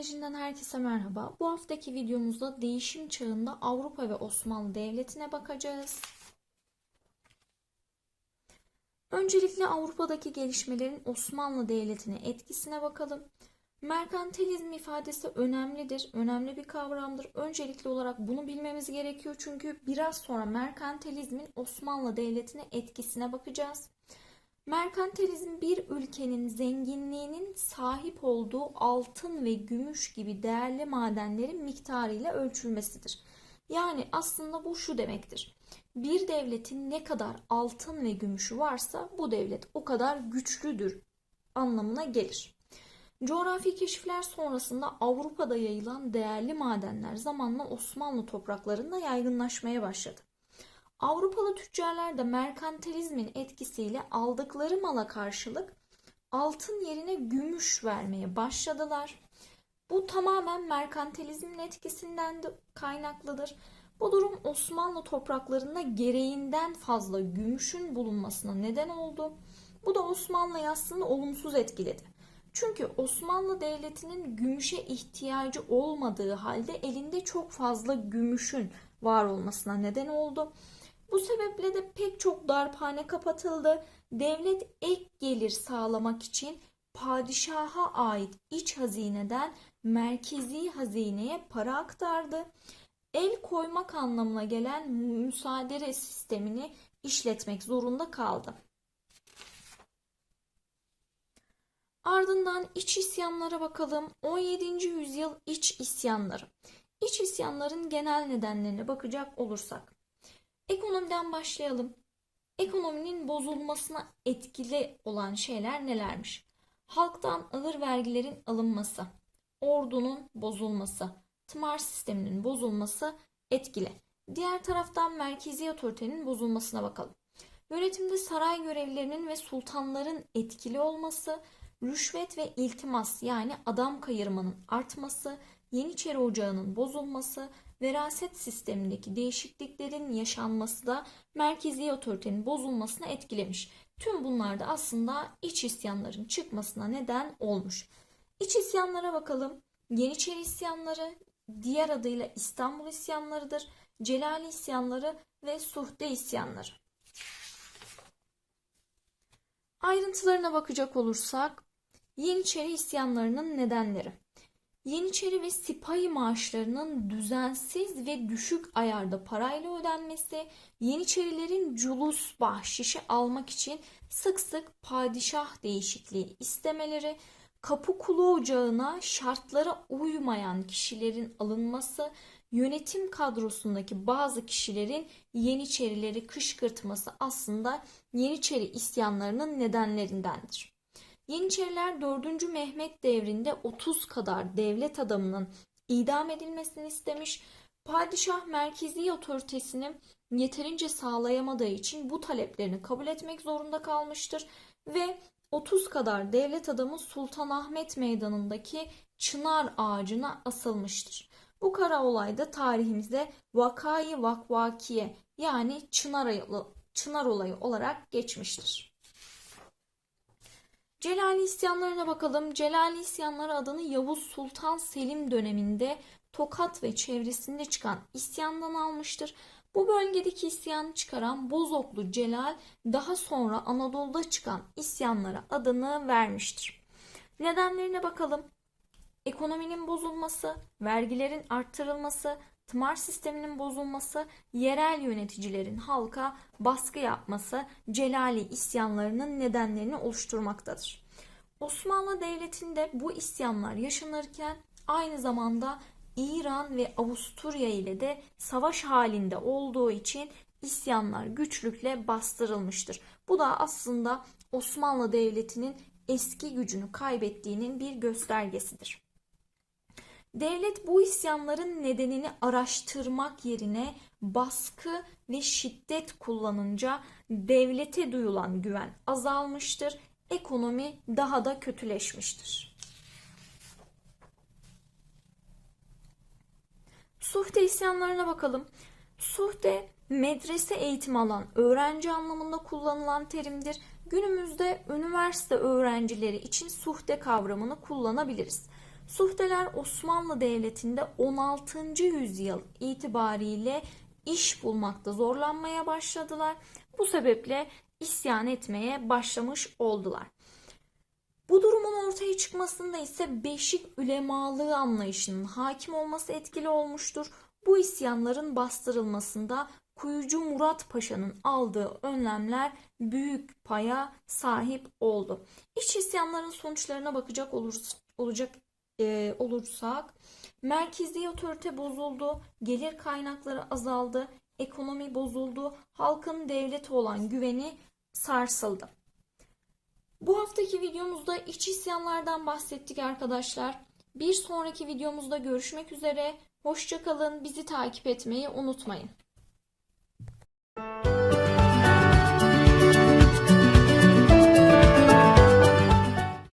Kolejinden herkese merhaba. Bu haftaki videomuzda değişim çağında Avrupa ve Osmanlı Devleti'ne bakacağız. Öncelikle Avrupa'daki gelişmelerin Osmanlı Devleti'ne etkisine bakalım. Merkantilizm ifadesi önemlidir, önemli bir kavramdır. Öncelikli olarak bunu bilmemiz gerekiyor çünkü biraz sonra merkantilizmin Osmanlı Devleti'ne etkisine bakacağız. Merkantilizm bir ülkenin zenginliğinin sahip olduğu altın ve gümüş gibi değerli madenlerin miktarıyla ölçülmesidir. Yani aslında bu şu demektir. Bir devletin ne kadar altın ve gümüşü varsa bu devlet o kadar güçlüdür anlamına gelir. Coğrafi keşifler sonrasında Avrupa'da yayılan değerli madenler zamanla Osmanlı topraklarında yaygınlaşmaya başladı. Avrupalı tüccarlar da merkantilizmin etkisiyle aldıkları mala karşılık altın yerine gümüş vermeye başladılar. Bu tamamen merkantilizmin etkisinden de kaynaklıdır. Bu durum Osmanlı topraklarında gereğinden fazla gümüşün bulunmasına neden oldu. Bu da Osmanlı'yı aslında olumsuz etkiledi. Çünkü Osmanlı Devleti'nin gümüşe ihtiyacı olmadığı halde elinde çok fazla gümüşün var olmasına neden oldu. Bu sebeple de pek çok darphane kapatıldı. Devlet ek gelir sağlamak için padişaha ait iç hazineden merkezi hazineye para aktardı. El koymak anlamına gelen müsaade sistemini işletmek zorunda kaldı. Ardından iç isyanlara bakalım. 17. yüzyıl iç isyanları. İç isyanların genel nedenlerine bakacak olursak. Ekonomiden başlayalım. Ekonominin bozulmasına etkili olan şeyler nelermiş? Halktan ağır vergilerin alınması, ordunun bozulması, tımar sisteminin bozulması etkili. Diğer taraftan merkezi otoritenin bozulmasına bakalım. Yönetimde saray görevlilerinin ve sultanların etkili olması, rüşvet ve iltimas yani adam kayırmanın artması, Yeniçeri Ocağı'nın bozulması, veraset sistemindeki değişikliklerin yaşanması da merkezi otoritenin bozulmasına etkilemiş. Tüm bunlar da aslında iç isyanların çıkmasına neden olmuş. İç isyanlara bakalım. Yeniçeri isyanları, diğer adıyla İstanbul isyanlarıdır. Celali isyanları ve Suhde isyanları. Ayrıntılarına bakacak olursak Yeniçeri isyanlarının nedenleri. Yeniçeri ve sipahi maaşlarının düzensiz ve düşük ayarda parayla ödenmesi, Yeniçerilerin culus bahşişi almak için sık sık padişah değişikliği istemeleri, kapı kulu ocağına şartlara uymayan kişilerin alınması, yönetim kadrosundaki bazı kişilerin Yeniçerileri kışkırtması aslında Yeniçeri isyanlarının nedenlerindendir. Yeniçeriler 4. Mehmet devrinde 30 kadar devlet adamının idam edilmesini istemiş. Padişah merkezi otoritesini yeterince sağlayamadığı için bu taleplerini kabul etmek zorunda kalmıştır ve 30 kadar devlet adamı Sultanahmet Meydanı'ndaki çınar ağacına asılmıştır. Bu kara olay da tarihimizde vakayı vakvakiye yani çınar, çınar olayı olarak geçmiştir. Celali isyanlarına bakalım. Celali isyanları adını Yavuz Sultan Selim döneminde Tokat ve çevresinde çıkan isyandan almıştır. Bu bölgedeki isyanı çıkaran Bozoklu Celal daha sonra Anadolu'da çıkan isyanlara adını vermiştir. Nedenlerine bakalım. Ekonominin bozulması, vergilerin arttırılması, tımar sisteminin bozulması, yerel yöneticilerin halka baskı yapması Celali isyanlarının nedenlerini oluşturmaktadır. Osmanlı Devleti'nde bu isyanlar yaşanırken aynı zamanda İran ve Avusturya ile de savaş halinde olduğu için isyanlar güçlükle bastırılmıştır. Bu da aslında Osmanlı Devleti'nin eski gücünü kaybettiğinin bir göstergesidir. Devlet bu isyanların nedenini araştırmak yerine baskı ve şiddet kullanınca devlete duyulan güven azalmıştır. Ekonomi daha da kötüleşmiştir. Suhte isyanlarına bakalım. Suhte medrese eğitimi alan öğrenci anlamında kullanılan terimdir. Günümüzde üniversite öğrencileri için suhte kavramını kullanabiliriz. Suhteler Osmanlı Devleti'nde 16. yüzyıl itibariyle iş bulmakta zorlanmaya başladılar. Bu sebeple isyan etmeye başlamış oldular. Bu durumun ortaya çıkmasında ise Beşik ülemalığı anlayışının hakim olması etkili olmuştur. Bu isyanların bastırılmasında Kuyucu Murat Paşa'nın aldığı önlemler büyük paya sahip oldu. İç isyanların sonuçlarına bakacak olursa, olacak e, olursak merkezi otorite bozuldu, gelir kaynakları azaldı, ekonomi bozuldu, halkın devlete olan güveni sarsıldı. Bu haftaki videomuzda iç isyanlardan bahsettik arkadaşlar. Bir sonraki videomuzda görüşmek üzere. Hoşçakalın. Bizi takip etmeyi unutmayın.